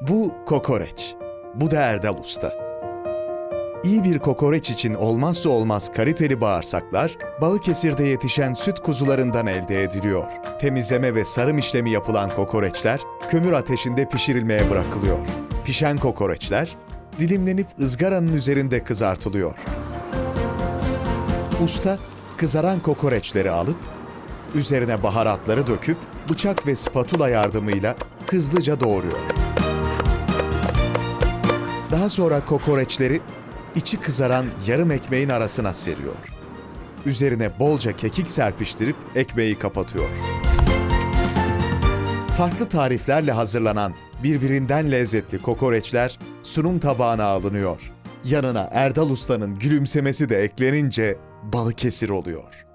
Bu kokoreç. Bu da Erdal Usta. İyi bir kokoreç için olmazsa olmaz kaliteli bağırsaklar, Balıkesir'de yetişen süt kuzularından elde ediliyor. Temizleme ve sarım işlemi yapılan kokoreçler, kömür ateşinde pişirilmeye bırakılıyor. Pişen kokoreçler, dilimlenip ızgaranın üzerinde kızartılıyor. Usta, kızaran kokoreçleri alıp, üzerine baharatları döküp, bıçak ve spatula yardımıyla hızlıca doğruyor. Daha sonra kokoreçleri içi kızaran yarım ekmeğin arasına seriyor. Üzerine bolca kekik serpiştirip ekmeği kapatıyor. Farklı tariflerle hazırlanan birbirinden lezzetli kokoreçler sunum tabağına alınıyor. Yanına Erdal Usta'nın gülümsemesi de eklenince Balıkesir oluyor.